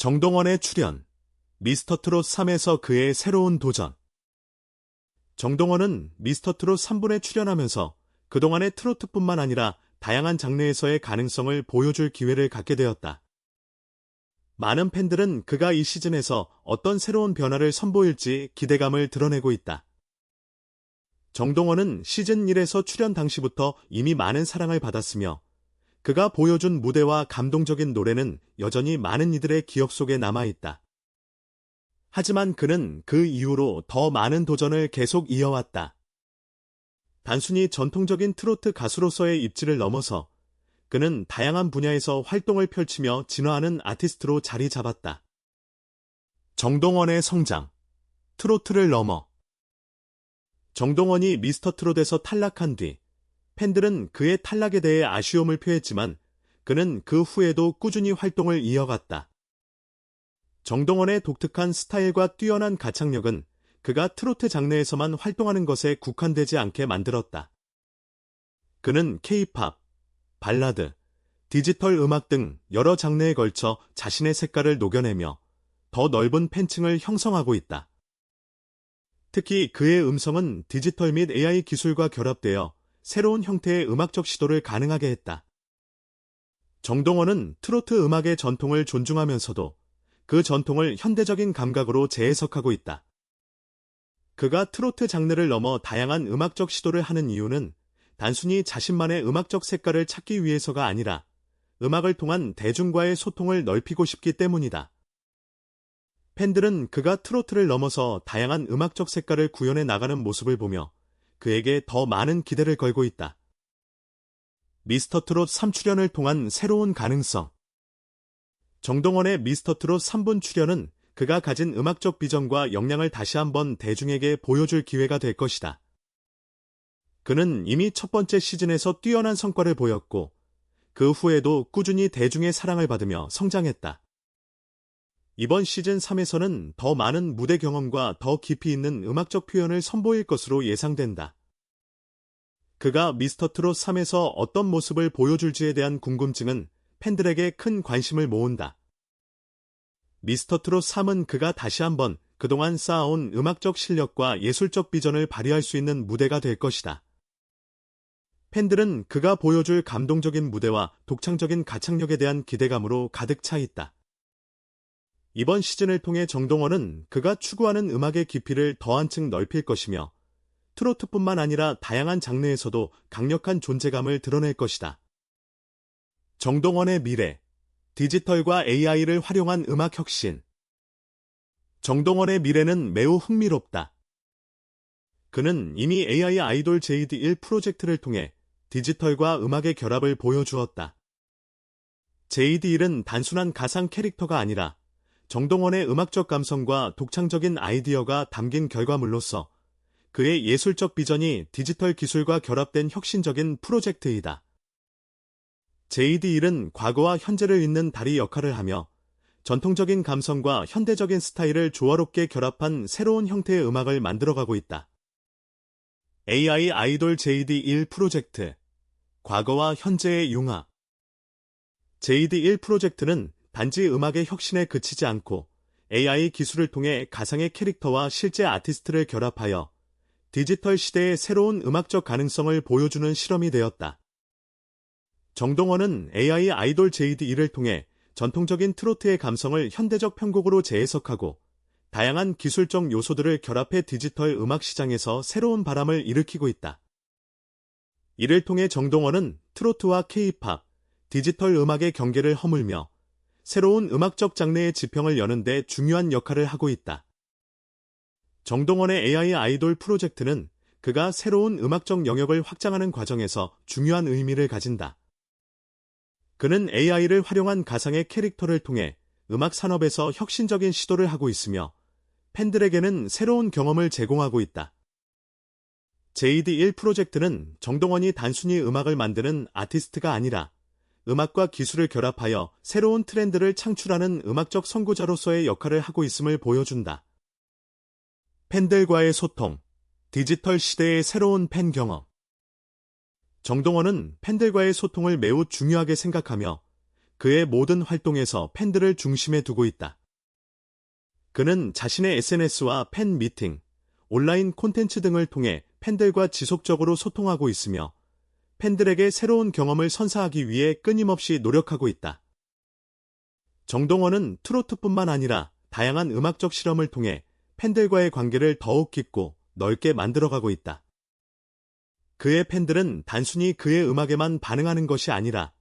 정동원의 출연, 미스터트롯 3에서 그의 새로운 도전. 정동원은 미스터트롯 3분에 출연하면서 그동안의 트로트뿐만 아니라 다양한 장르에서의 가능성을 보여줄 기회를 갖게 되었다. 많은 팬들은 그가 이 시즌에서 어떤 새로운 변화를 선보일지 기대감을 드러내고 있다. 정동원은 시즌 1에서 출연 당시부터 이미 많은 사랑을 받았으며 그가 보여준 무대와 감동적인 노래는 여전히 많은 이들의 기억 속에 남아있다. 하지만 그는 그 이후로 더 많은 도전을 계속 이어왔다. 단순히 전통적인 트로트 가수로서의 입지를 넘어서 그는 다양한 분야에서 활동을 펼치며 진화하는 아티스트로 자리 잡았다. 정동원의 성장, 트로트를 넘어 정동원이 미스터 트롯에서 탈락한 뒤 팬들은 그의 탈락에 대해 아쉬움을 표했지만 그는 그 후에도 꾸준히 활동을 이어갔다. 정동원의 독특한 스타일과 뛰어난 가창력은 그가 트로트 장르에서만 활동하는 것에 국한되지 않게 만들었다. 그는 케이팝, 발라드, 디지털 음악 등 여러 장르에 걸쳐 자신의 색깔을 녹여내며 더 넓은 팬층을 형성하고 있다. 특히 그의 음성은 디지털 및 AI 기술과 결합되어 새로운 형태의 음악적 시도를 가능하게 했다. 정동원은 트로트 음악의 전통을 존중하면서도 그 전통을 현대적인 감각으로 재해석하고 있다. 그가 트로트 장르를 넘어 다양한 음악적 시도를 하는 이유는 단순히 자신만의 음악적 색깔을 찾기 위해서가 아니라 음악을 통한 대중과의 소통을 넓히고 싶기 때문이다. 팬들은 그가 트로트를 넘어서 다양한 음악적 색깔을 구현해 나가는 모습을 보며 그에게 더 많은 기대를 걸고 있다. 미스터 트롯 3출연을 통한 새로운 가능성. 정동원의 미스터 트롯 3분 출연은 그가 가진 음악적 비전과 역량을 다시 한번 대중에게 보여줄 기회가 될 것이다. 그는 이미 첫 번째 시즌에서 뛰어난 성과를 보였고 그 후에도 꾸준히 대중의 사랑을 받으며 성장했다. 이번 시즌 3에서는 더 많은 무대 경험과 더 깊이 있는 음악적 표현을 선보일 것으로 예상된다. 그가 미스터 트롯 3에서 어떤 모습을 보여줄지에 대한 궁금증은 팬들에게 큰 관심을 모은다. 미스터 트롯 3은 그가 다시 한번 그동안 쌓아온 음악적 실력과 예술적 비전을 발휘할 수 있는 무대가 될 것이다. 팬들은 그가 보여줄 감동적인 무대와 독창적인 가창력에 대한 기대감으로 가득 차 있다. 이번 시즌을 통해 정동원은 그가 추구하는 음악의 깊이를 더 한층 넓힐 것이며 트로트뿐만 아니라 다양한 장르에서도 강력한 존재감을 드러낼 것이다. 정동원의 미래, 디지털과 AI를 활용한 음악 혁신. 정동원의 미래는 매우 흥미롭다. 그는 이미 AI 아이돌 JD1 프로젝트를 통해 디지털과 음악의 결합을 보여주었다. JD1은 단순한 가상 캐릭터가 아니라 정동원의 음악적 감성과 독창적인 아이디어가 담긴 결과물로서 그의 예술적 비전이 디지털 기술과 결합된 혁신적인 프로젝트이다. JD1은 과거와 현재를 잇는 다리 역할을 하며 전통적인 감성과 현대적인 스타일을 조화롭게 결합한 새로운 형태의 음악을 만들어가고 있다. AI 아이돌 JD1 프로젝트 과거와 현재의 융합 JD1 프로젝트는 단지 음악의 혁신에 그치지 않고 AI 기술을 통해 가상의 캐릭터와 실제 아티스트를 결합하여 디지털 시대의 새로운 음악적 가능성을 보여주는 실험이 되었다. 정동원은 AI 아이돌 JD1을 통해 전통적인 트로트의 감성을 현대적 편곡으로 재해석하고 다양한 기술적 요소들을 결합해 디지털 음악 시장에서 새로운 바람을 일으키고 있다. 이를 통해 정동원은 트로트와 케이팝, 디지털 음악의 경계를 허물며 새로운 음악적 장르의 지평을 여는데 중요한 역할을 하고 있다. 정동원의 AI 아이돌 프로젝트는 그가 새로운 음악적 영역을 확장하는 과정에서 중요한 의미를 가진다. 그는 AI를 활용한 가상의 캐릭터를 통해 음악 산업에서 혁신적인 시도를 하고 있으며 팬들에게는 새로운 경험을 제공하고 있다. JD1 프로젝트는 정동원이 단순히 음악을 만드는 아티스트가 아니라 음악과 기술을 결합하여 새로운 트렌드를 창출하는 음악적 선구자로서의 역할을 하고 있음을 보여준다. 팬들과의 소통, 디지털 시대의 새로운 팬 경험. 정동원은 팬들과의 소통을 매우 중요하게 생각하며 그의 모든 활동에서 팬들을 중심에 두고 있다. 그는 자신의 SNS와 팬 미팅, 온라인 콘텐츠 등을 통해 팬들과 지속적으로 소통하고 있으며 팬들에게 새로운 경험을 선사하기 위해 끊임없이 노력하고 있다. 정동원은 트로트뿐만 아니라 다양한 음악적 실험을 통해 팬들과의 관계를 더욱 깊고 넓게 만들어가고 있다. 그의 팬들은 단순히 그의 음악에만 반응하는 것이 아니라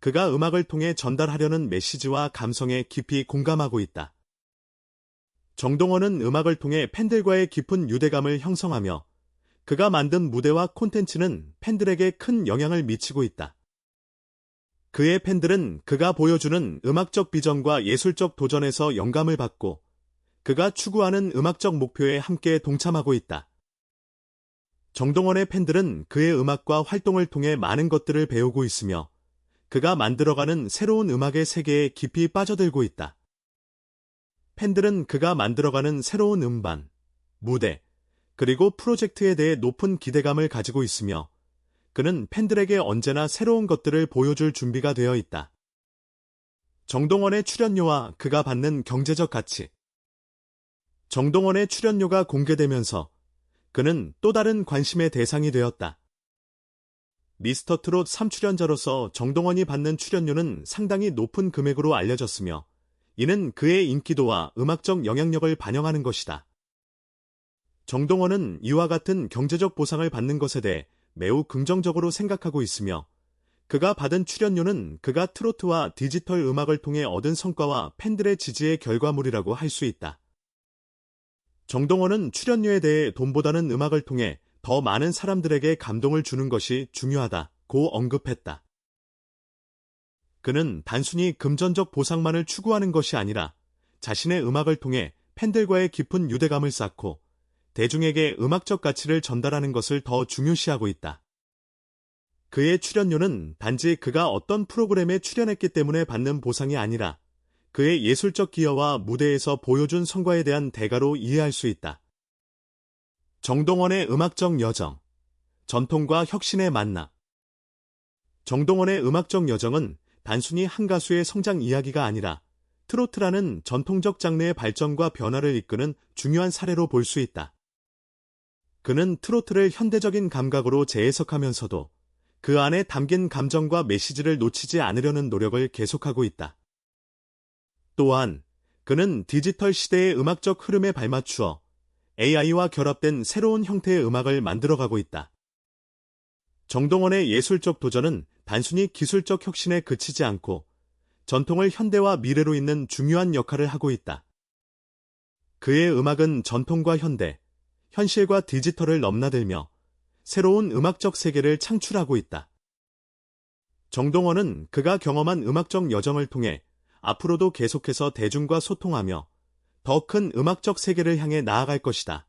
그가 음악을 통해 전달하려는 메시지와 감성에 깊이 공감하고 있다. 정동원은 음악을 통해 팬들과의 깊은 유대감을 형성하며 그가 만든 무대와 콘텐츠는 팬들에게 큰 영향을 미치고 있다. 그의 팬들은 그가 보여주는 음악적 비전과 예술적 도전에서 영감을 받고 그가 추구하는 음악적 목표에 함께 동참하고 있다. 정동원의 팬들은 그의 음악과 활동을 통해 많은 것들을 배우고 있으며 그가 만들어가는 새로운 음악의 세계에 깊이 빠져들고 있다. 팬들은 그가 만들어가는 새로운 음반, 무대, 그리고 프로젝트에 대해 높은 기대감을 가지고 있으며 그는 팬들에게 언제나 새로운 것들을 보여줄 준비가 되어 있다. 정동원의 출연료와 그가 받는 경제적 가치. 정동원의 출연료가 공개되면서 그는 또 다른 관심의 대상이 되었다. 미스터 트롯 3출연자로서 정동원이 받는 출연료는 상당히 높은 금액으로 알려졌으며 이는 그의 인기도와 음악적 영향력을 반영하는 것이다. 정동원은 이와 같은 경제적 보상을 받는 것에 대해 매우 긍정적으로 생각하고 있으며 그가 받은 출연료는 그가 트로트와 디지털 음악을 통해 얻은 성과와 팬들의 지지의 결과물이라고 할 수 있다. 정동원은 출연료에 대해 돈보다는 음악을 통해 더 많은 사람들에게 감동을 주는 것이 중요하다고 언급했다. 그는 단순히 금전적 보상만을 추구하는 것이 아니라 자신의 음악을 통해 팬들과의 깊은 유대감을 쌓고 대중에게 음악적 가치를 전달하는 것을 더 중요시하고 있다. 그의 출연료는 단지 그가 어떤 프로그램에 출연했기 때문에 받는 보상이 아니라 그의 예술적 기여와 무대에서 보여준 성과에 대한 대가로 이해할 수 있다. 정동원의 음악적 여정, 전통과 혁신의 만남. 정동원의 음악적 여정은 단순히 한 가수의 성장 이야기가 아니라 트로트라는 전통적 장르의 발전과 변화를 이끄는 중요한 사례로 볼 수 있다. 그는 트로트를 현대적인 감각으로 재해석하면서도 그 안에 담긴 감정과 메시지를 놓치지 않으려는 노력을 계속하고 있다. 또한 그는 디지털 시대의 음악적 흐름에 발맞추어 AI와 결합된 새로운 형태의 음악을 만들어가고 있다. 정동원의 예술적 도전은 단순히 기술적 혁신에 그치지 않고 전통을 현대와 미래로 잇는 중요한 역할을 하고 있다. 그의 음악은 전통과 현대, 현실과 디지털을 넘나들며 새로운 음악적 세계를 창출하고 있다. 정동원은 그가 경험한 음악적 여정을 통해 앞으로도 계속해서 대중과 소통하며 더 큰 음악적 세계를 향해 나아갈 것이다.